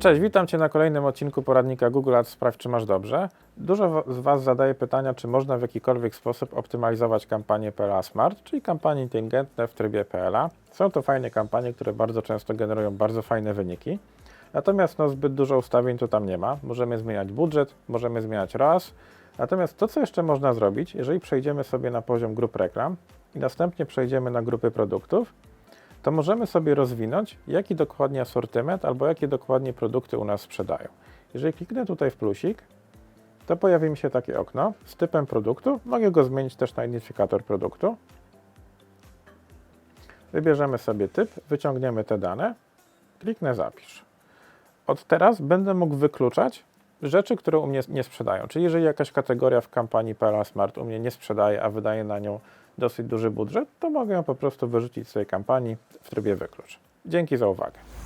Cześć, witam Cię na kolejnym odcinku poradnika Google Ads Sprawdź, czy masz dobrze. Dużo z Was zadaje pytania, czy można w jakikolwiek sposób optymalizować kampanie PLA Smart, czyli kampanie inteligentne w trybie PLA. Są to fajne kampanie, które bardzo często generują bardzo fajne wyniki. Natomiast no, zbyt dużo ustawień tu tam nie ma. Możemy zmieniać budżet, możemy zmieniać ROAS. Natomiast to, co jeszcze można zrobić, jeżeli przejdziemy sobie na poziom grup reklam i następnie przejdziemy na grupy produktów, to możemy sobie rozwinąć, jaki dokładnie asortyment albo jakie dokładnie produkty u nas sprzedają. Jeżeli kliknę tutaj w plusik, to pojawi mi się takie okno z typem produktu. Mogę go zmienić też na identyfikator produktu. Wybierzemy sobie typ, wyciągniemy te dane, kliknę zapisz. Od teraz będę mógł wykluczać rzeczy, które u mnie nie sprzedają. Czyli jeżeli jakaś kategoria w kampanii PLA Smart u mnie nie sprzedaje, a wydaje na nią dosyć duży budżet, to mogę ją po prostu wyrzucić z tej kampanii w trybie wyklucz. Dzięki za uwagę.